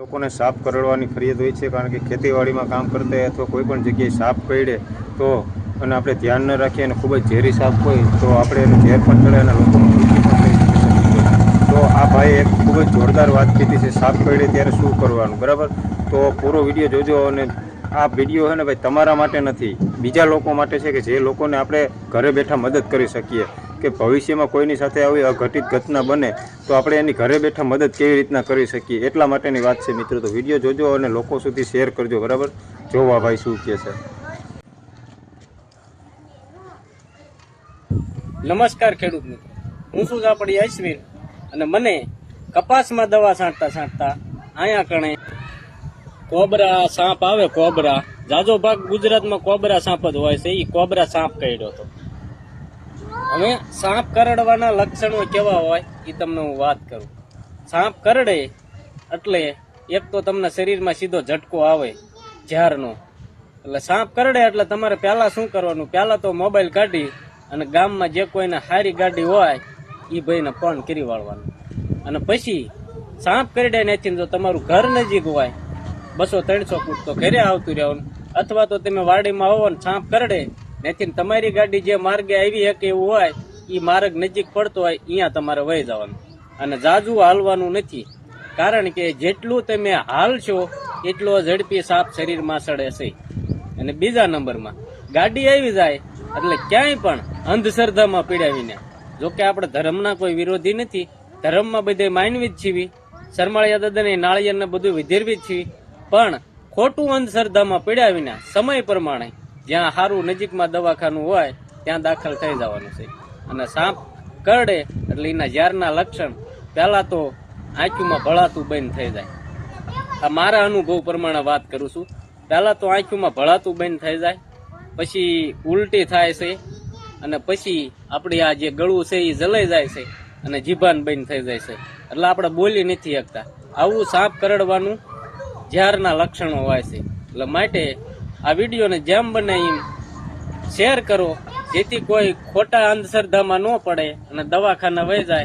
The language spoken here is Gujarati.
લોકોને સાપ કરડવાની ફરિયાદ હોય છે, કારણ કે ખેતીવાડીમાં કામ કરતા અથવા કોઈ પણ જગ્યાએ સાપ કરડે તો અને આપણે ધ્યાન ન રાખીએ અને ખૂબ જ ઝેરી સાપ હોય તો આપણે એનું ઝેર પણ ચડે અને લોકોનું તો આ ભાઈ એક ખૂબ જ જોરદાર વાત કીધી છે સાપ કરડે ત્યારે શું કરવાનું, બરાબર? તો પૂરો વીડિયો જોજો અને આ વીડિયો છે ને ભાઈ તમારા માટે નથી, બીજા લોકો માટે છે કે જે લોકોને આપણે ઘરે બેઠા મદદ કરી શકીએ. કે ભવિષ્યમાં કોઈની સાથે આવી અઘટિત ઘટના બને, તો આપણે એની ઘરે બેઠા મદદ કેવી રીતના કરી શકીએ? એટલા માટેની વાત છે મિત્રો. તો વીડિયો જોજો અને લોકો સુધી શેર કરજો, બરાબર? જોવા ભાઈ શું કહે છે? નમસ્કાર ખેડૂત મિત્રો. હું છું આપણી અશ્વિન અને મને કપાસમાં દવા છાંટતા છાંટતા અહીંયા કણે કોબરા સાપ આવે, કોબરા. જાજો ભાગ ગુજરાતમાં કોબરા સાપ જ હોય છે એ કોબરા સાપ કર્યો હતો. હવે સાપ કરડવાના લક્ષણો કેવા હોય એ તમને હું વાત કરું. સાપ કરડે એટલે એક તો તમને શરીરમાં સીધો ઝટકો આવે ઝારનો. એટલે સાપ કરડે એટલે તમારે પહેલાં શું કરવાનું? પહેલાં તો મોબાઈલ કાઢી અને ગામમાં જે કોઈને સારી ગાડી હોય એ ભાઈને ફોન કરી વાળવાનું. અને પછી સાપ કરડે નથી જો તમારું ઘર નજીક હોય, બસો ત્રણસો ફૂટ તો ઘરે આવતું રહેવાનું. અથવા તો તમે વાડીમાં હોવો ને સાપ કરડે નથી તમારી ગાડી જે માર્ગે આવી શકે એવું હોય એ માર્ગ નજીક પડતો હોય અહીંયા તમારે વહી જવાનું. અને જાજુ હાલવાનું નથી. કારણ કે જેટલું તમે હાલશો એટલો ઝડપી સાપ શરીરમાં સડે છે. અને બીજા નંબરમાં, ગાડી આવી જાય, એટલે ક્યાંય પણ અંધશ્રદ્ધામાં પીડાવીને જો કે આપણે ધર્મના કોઈ વિરોધી નથી, ધર્મમાં બધે માનવી જ છીવી. શરમાળિયા દાદાને નાળિયેરને બધું વિધેરવી જ છીવી. પણ ખોટું અંધશ્રદ્ધામાં પીડાવીને સમય પ્રમાણે જ્યાં સારું નજીકમાં દવાખાનું હોય, ત્યાં દાખલ થઈ જવાનું છે. અને સાપ કરડે એટલે એના ઝારના લક્ષણ પહેલાં તો આંખીમાં ભળાતું બંધ થઈ જાય. આ મારા અનુભવ પ્રમાણે વાત કરું છું. પહેલાં તો આંખીમાં ભળાતું બંધ થઈ જાય, પછી ઉલટી થાય છે, અને પછી આપણી આ જે ગળું છે એ જલાઈ જાય છે, અને જીભાન બંધ થઈ જાય છે. એટલે આપણે બોલી નથી શકતા. આવું સાપ કરડવાનું ઝારના લક્ષણો હોય છે. એટલે માટે આ વિડીયોને જેમ બને શેર કરો, જેથી કોઈ ખોટા અંધશ્રદ્ધામાં ન પડે અને દવાખાના વહી જાય.